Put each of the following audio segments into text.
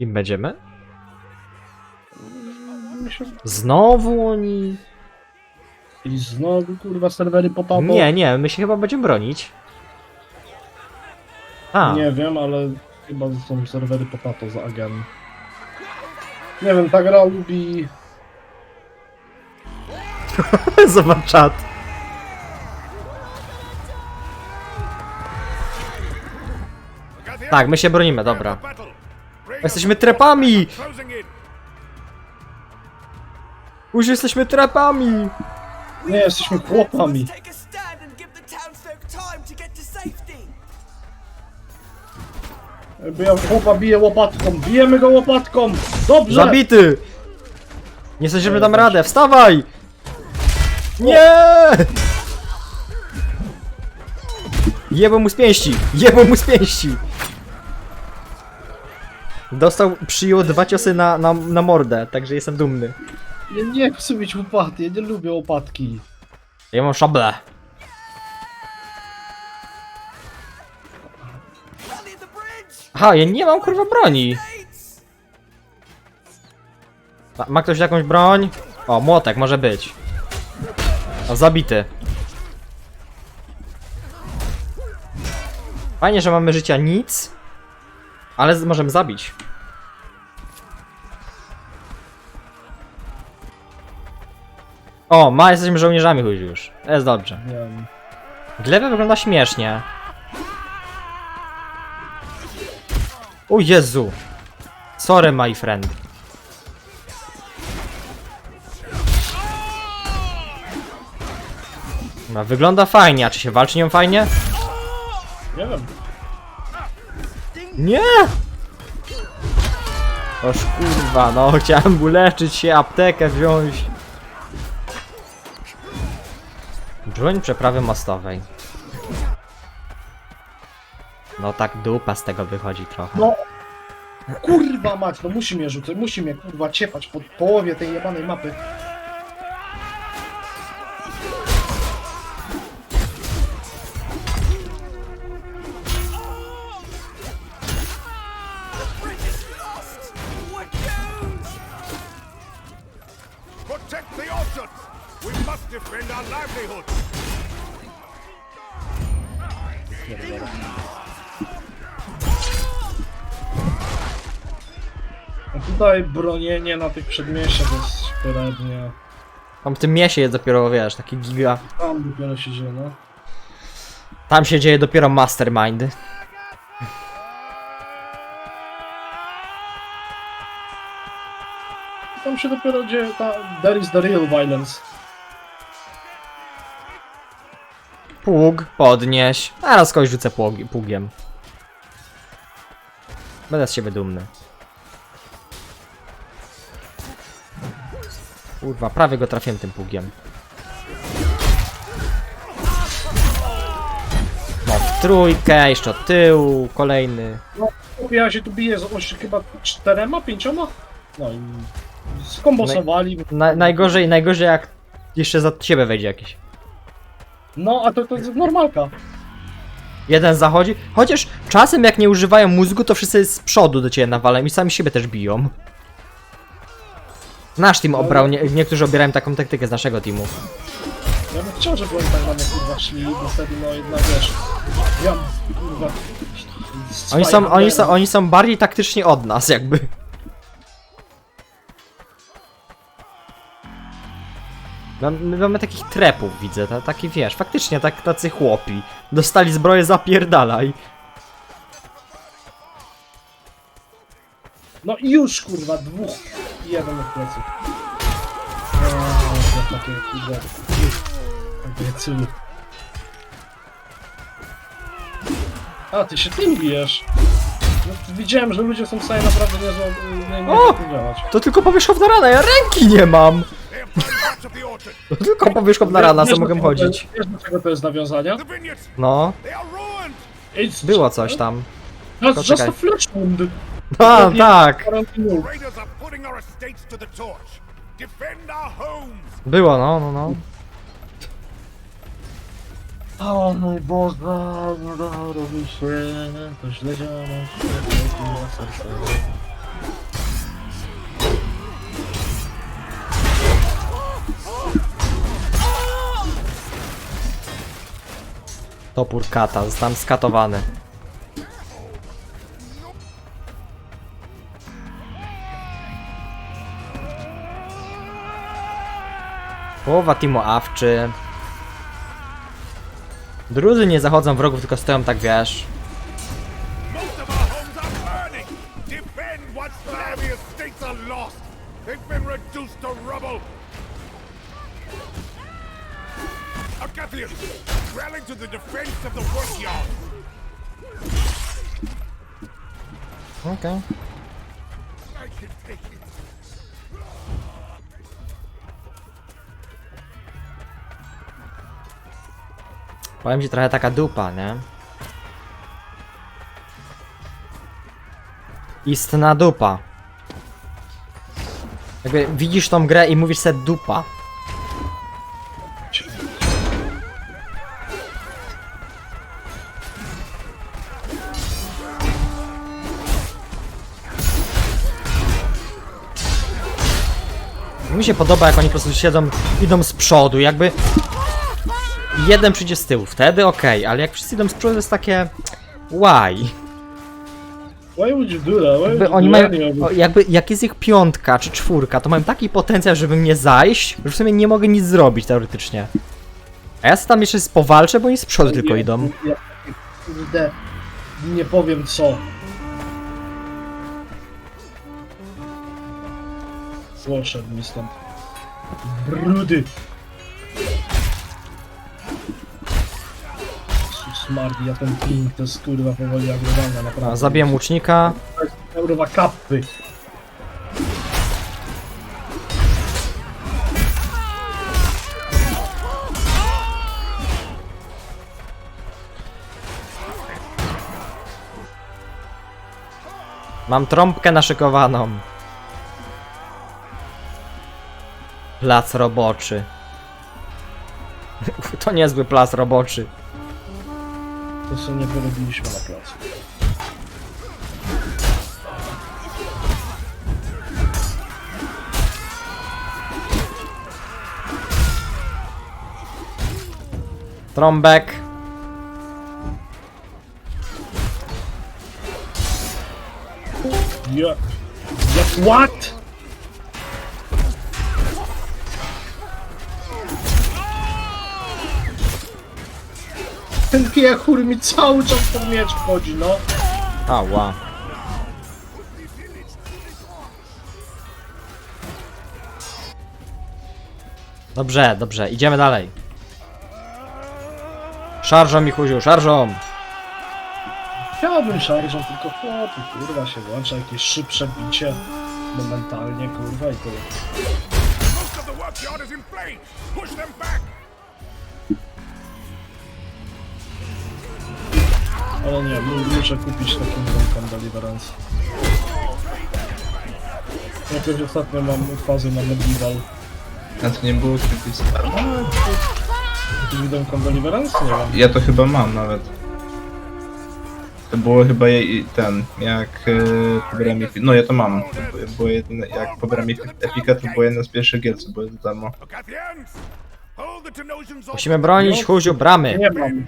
Kim będziemy? Znowu oni... I znowu kurwa serwery potapo. Nie, nie, my się chyba będziemy bronić. A, Nie wiem, ale chyba są serwery potato za agent. Nie wiem, ta gra lubi... zobacz czat. Tak, my się bronimy, dobra. Jesteśmy trepami! Już jesteśmy trepami! Nie, jesteśmy chłopami. Jakby ja chłopa biję łopatką. Bijemy go łopatką! Dobrze! Zabity! Nie sądzimy dam radę, wstawaj! Nie! Jebo mu z pięści! Jebo mu z pięści! Dostał, przyjął dwa ciosy na, na, na mordę, także jestem dumny. Ja nie chcę mieć łopaty, ja nie lubię łopatki. Ja mam szablę. Aha, ja nie mam kurwa broni. Ma, ma ktoś jakąś broń? O, młotek może być. O, zabity. Fajnie, że mamy życia nic, ale z- możemy zabić. O, ma, jesteśmy żołnierzami chuj już. Jest dobrze. Nie wiem. Glebia wygląda śmiesznie. O Jezu. Sorry, my friend. No, wygląda fajnie, a czy się walczy nią fajnie? Nie wiem. Nie! Oż kurwa, no chciałem uleczyć się, aptekę wziąć. Broń przeprawy mostowej. No tak dupa z tego wychodzi trochę. No. Kurwa mać, no musi mnie rzucać, musi mnie kurwa ciepać po połowie tej jebanej mapy. A tutaj bronienie na tych przedmieściach jest średnie. Tam w tym miesie jest dopiero, wiesz, taki giga. Tam dopiero się dzieje, no. Tam się dzieje dopiero mastermind. Tam się dopiero dzieje ta... There is the real violence. Pług, podnieś. A raz kogoś rzucę pług, pługiem. Będę z siebie dumny. Kurwa, prawie go trafiłem tym pługiem. No, w trójkę, jeszcze od tyłu, kolejny. No, ja się tu biję z oś, chyba czterema, pięcioma? No i skombosowali. Na, najgorzej, najgorzej jak jeszcze za ciebie wejdzie jakiś. No, a to, to jest normalka. Jeden zachodzi, chociaż czasem jak nie używają mózgu, to wszyscy z przodu do ciebie nawalają i sami siebie też biją. Nasz team obrał, nie, niektórzy obierają taką taktykę z naszego teamu. Ja bym chciał, żeby oni tak na mnie kurwa szli, bo wtedy no jednak wiesz. Ja kurwa. Oni są, oni są, oni są bardziej taktycznie od nas, jakby. My mamy takich trepów, widzę, ta, taki wiesz, faktycznie tak, tacy chłopi. Dostali zbroję, zapierdalaj. No i już kurwa, dwóch i jeden. Eee, to takie kurwa. A, ty się tym bijesz. No, widziałem, że ludzie są w stanie naprawdę niezłe, nie, nie, O! nie działać. To tylko powierzchowna rana, ja ręki nie mam! To tylko powierzchowna rana, co mogę chodzić. Wiesz do czego to jest nawiązanie? No, było coś tam. That's To just czekaj. a flesh wound. A, tak! Było, no, no, no. O mój Boże, nie robi się, to źle działa, Topór kata, zostałem skatowany. Połowa teamu awczy. Drudzy nie zachodzą wrogów, tylko stoją tak wiesz. To rubble! Agathians, rally to the defense of the workyard! Okej. I can take it! Powiem ci trochę taka dupa, nie? Istna dupa. Jakby widzisz tą grę i mówisz sobie dupa. Się podoba jak oni po prostu siedzą, idą z przodu, jakby jeden przyjdzie z tyłu, wtedy okej, ale jak wszyscy idą z przodu to jest takie... Why? Why would you do that? Why Jakby oni do mają, jakby jak jest ich piątka czy czwórka, to mają taki potencjał, żeby mnie zajść, że w sumie nie mogę nic zrobić teoretycznie. A ja tam jeszcze powalczę, bo oni z przodu tylko idą. Ja, kurde, nie powiem co. Poszedł mi stąd. Brudy. Mardi, ja ten ping to jest kurwa powoli naprawdę. Zabiłem łucznika. Kurwa kapy. Mam trąbkę naszykowaną. Plac roboczy. To niezły plac roboczy. To co nie wyrobiliśmy na placu. Trąbek. Jak what? Piechur mi cały czas pod miecz wchodzi, no. Ała. Dobrze, dobrze, idziemy dalej. Szarżą mi chuziu, szarżą! Chciałbym szarżą, tylko chłopy, kurwa się włącza jakieś szybsze bicie. Momentalnie, kurwa i tyle. Most of the workyard is in flames! Push them back! Ale nie, mu- muszę kupić taką Kingdom Deliverance. Jakoś ostatnio mam fazę na Medieval. A to nie było kiedyś. Kingdom Deliverance? Nie wiem. Ja to chyba mam nawet. To było chyba jej ten, jak yy, pobieram Epi- No ja to mam. To było- było jedyne, jak pobieram Epi- Epika, to było jedna z pierwszych gier, co było Tenosians off Musimy bronić chuziu bramy. Nie mam.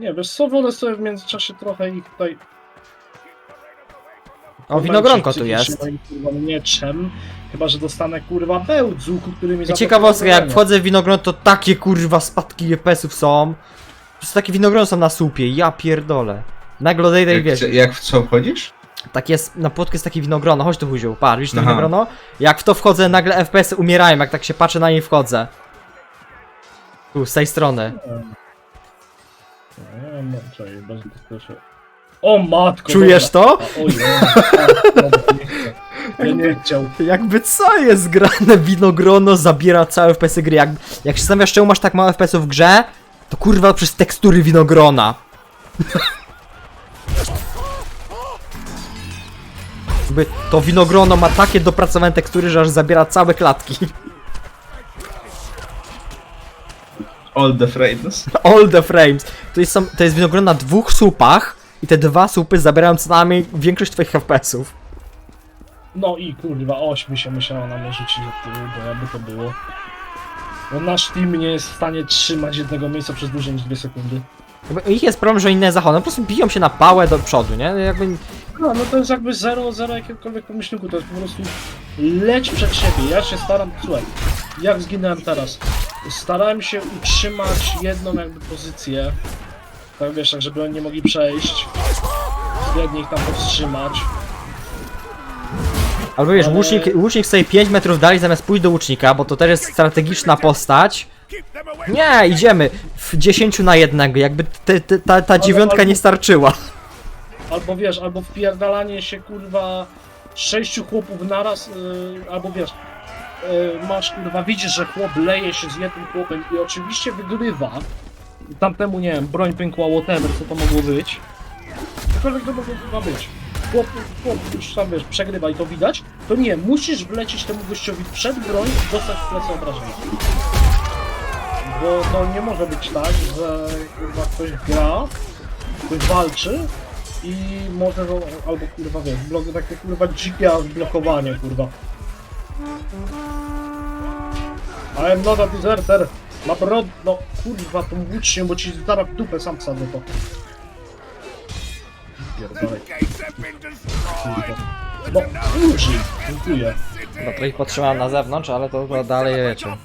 Nie, wiesz co, wolę sobie w międzyczasie trochę ich tutaj... O, winogronko tu jest. moim, Kurwa mieczem, chyba że dostanę kurwa łuku, który mi I ciekawostka, jak wchodzę w winogron, to takie kurwa spadki FPS-ów są. Po prostu takie winogrony są na słupie, ja pierdolę. Nagle odejdę i Jak, wiesz, jak w co wchodzisz? tak jest, na płotku jest takie winogrono, chodź tu chuziu, patrz, widzisz to Aha. winogrono? Jak w to wchodzę, nagle FPS-y umierają, jak tak się patrzę na nie i wchodzę. Tu, z tej strony. Nie, no, czekaj, bez proszę. O matko! Czujesz to? A, Oj, no, dobra, nie chcę. Ja nie chciał. Jakby co jest grane, winogrono zabiera całe FPS-y gry, jak, jak się zastanawiasz czemu masz tak mało FPS-ów w grze, to kurwa przez tekstury winogrona. Jakby to winogrono ma takie dopracowane tekstury, że aż zabiera całe klatki. All the frames. All the frames. To jest, to jest winogrono na dwóch słupach i te dwa słupy zabierają co najmniej większość twoich FPS-ów. No i kurwa, oś mi się musiała na mnie rzucić od tyłu, bo jakby to było. No nasz team nie jest w stanie trzymać jednego miejsca przez dłużej niż 2 sekundy. Jakby Ich jest problem, że inne zachodzą, po prostu biją się na pałę do przodu, nie? Jakby No, no to jest jakby zero, zero jakiegokolwiek pomyślniku, to jest po prostu leć przed siebie. Ja się staram, słuchaj, jak zginąłem teraz, starałem się utrzymać jedną jakby pozycję, tak wiesz, tak żeby oni nie mogli przejść, względnie ich tam powstrzymać. Albo wiesz, Ale- łucznik, łucznik sobie 5 metrów dalej zamiast pójść do łucznika, bo to też jest strategiczna postać. Nie, idziemy w 10 na jednego, jakby te, te, ta, ta dziewiątka nie starczyła. Albo wiesz, albo wpierdalanie się kurwa sześciu chłopów naraz, yy, albo wiesz, masz kurwa, widzisz, że chłop leje się z jednym chłopem i oczywiście wygrywa. Tamtemu, nie wiem, broń pękła, whatever, co to mogło być. Cokolwiek to mogło chyba być. Chłop, chłop już tam wiesz, przegrywa i to widać, to nie, musisz wlecieć temu gościowi przed broń dostać w plecy obrażenia. Bo to nie może być tak, że kurwa ktoś gra, ktoś walczy i może albo kurwa wiesz, blok, takie kurwa dzikie blokowanie kurwa. I am not a deserter. Ma brod, no kurwa tą włócznię, bo ci zaraz w dupę sam wsadzę to. Pierdolej. No użyj, dziękuję. To ich potrzymałem na zewnątrz, ale to, to dalej wiecie.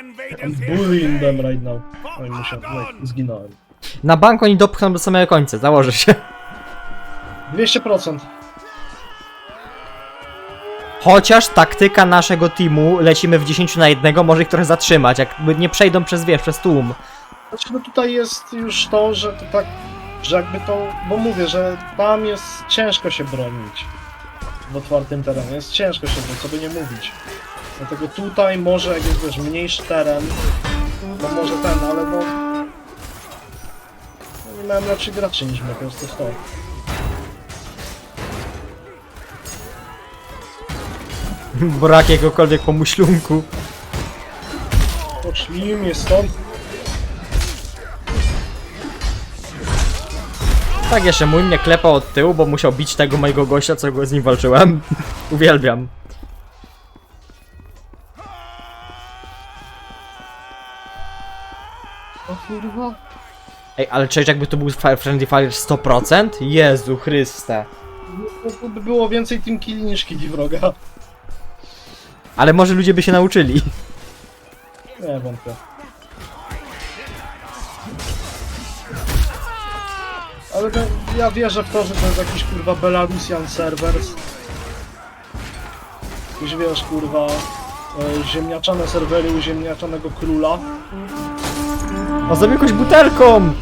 Invaders here. Bullying them right now. Oj, no, zginąłem. Na bank oni dopchną do samego końca, założę się. 200%. Chociaż taktyka naszego teamu, lecimy w 10 na jednego, może ich trochę zatrzymać, jakby nie przejdą przez wiesz, przez tłum. Znaczy, no tutaj jest już to, że to tak, że jakby to, bo mówię, że tam jest ciężko się bronić w otwartym terenie, jest ciężko się bronić, co by nie mówić. Dlatego tutaj może, jak jest wiesz, mniejszy teren, to może ten, ale no... no nie miałem lepszych graczy niż my, to jest to. to. Brak jakiegokolwiek pomyślunku. Poszlijmy stąd. Tak, jeszcze mój mnie klepał od tyłu, bo musiał bić tego mojego gościa, co go z nim walczyłem. Uwielbiam. O kurwa. Ej, ale czyż jakby to był Fire Friendly Fire 100%? Jezu Chryste. No, to by było więcej team killi niż killi wroga. Ale może ludzie by się nauczyli. Nie wątpię. Ale to, ja wierzę w to, że to jest jakiś kurwa Belarusian serwers. Jakiś wiesz kurwa e, ziemniaczane serwery u ziemniaczanego króla. O, zabił jakąś butelką!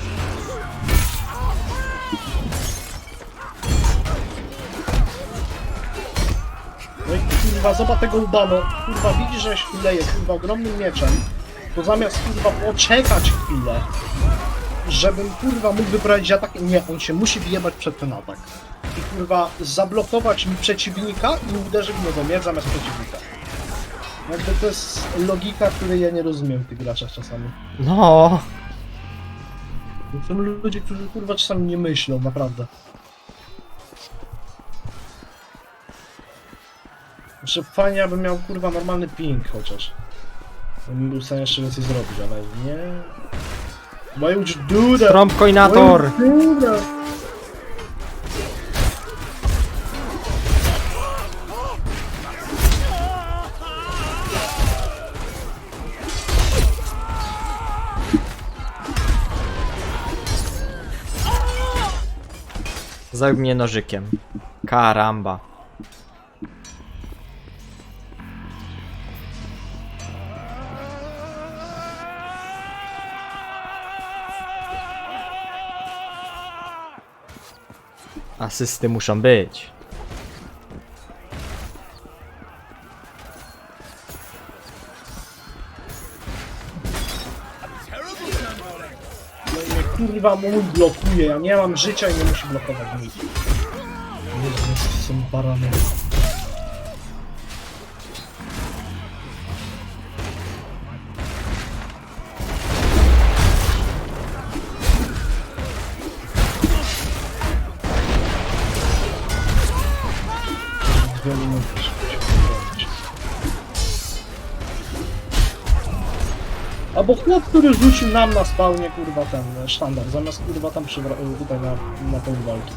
Kurwa zobacz tego Ubano. Kurwa widzisz, że się leje kurwa ogromnym mieczem. To zamiast kurwa poczekać chwilę, żebym kurwa mógł wybrać atak, nie, on się musi wyjebać przed ten atak. I kurwa zablokować mi przeciwnika i uderzyć w niego miecz zamiast przeciwnika. Jakby to jest logika, której ja nie rozumiem w tych graczach czasami. No. Są ludzie, którzy kurwa czasami nie myślą, naprawdę. Jeszcze fajnie, abym miał kurwa normalny ping chociaż. Bym był w stanie jeszcze więcej zrobić, ale nie. Why would you do that? Trąb koinator! Why would you do that? Zabił mnie nożykiem. Karamba. Asysty muszą być. Kurwa mój blokuje, ja nie mam życia i nie musi blokować nic. Jezu, są barany. Się wybrać. Albo chłop, który rzucił nam na spawnie kurwa ten e, sztandar, zamiast kurwa tam przywra- e, tutaj na, na tą walki.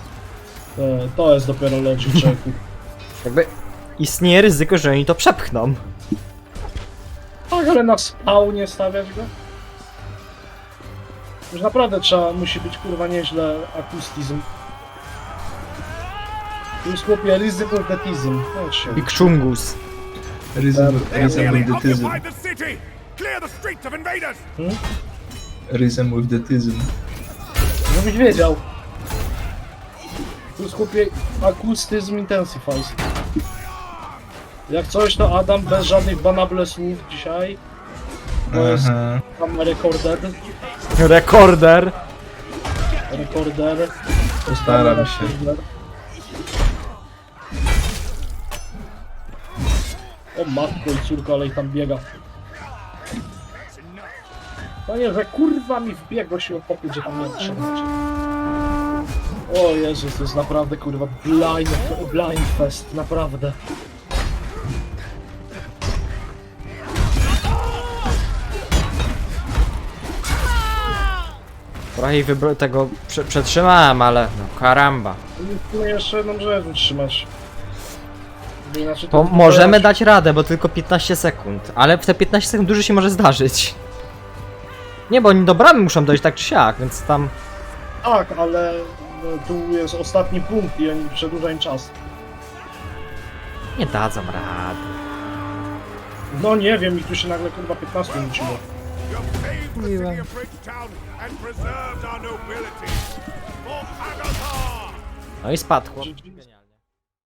To, to jest dopiero logic checku. Jakby istnieje ryzyko, że oni to przepchną. Tak, ale na spawnie stawiać go? Już naprawdę trzeba, musi być kurwa nieźle akustyzm. Occupied the city! Clear the streets of invaders! Rhythm with the tism. Żebyś wiedział. Tu chłopie akustyzm intensifies. Jak coś to Adam bez żadnych banable słów dzisiaj. To jest Aha. tam rekorder. Rekorder. Rekorder. Postaram się. Matko i córko, ale i tam biega. Panie, że kurwa mi wbiegło się opopić, że tam nie. O Jezus, to jest naprawdę kurwa blind, blind fest, naprawdę. Trochę tego prze- przetrzymałem, ale no karamba. Tu jeszcze jedną rzecz trzymać. Bo Inaczej To to możemy dać radę, bo tylko 15 sekund. Ale w te 15 sekund dużo się może zdarzyć. Nie, bo oni do bramy muszą dojść tak czy siak, więc tam... Tak, ale no, tu jest ostatni punkt i oni przedłużają czas. Nie dadzą rady. No nie wiem, i tu się nagle kurwa 15 liczyło. No i spadł. chłop. Rzeczywiście.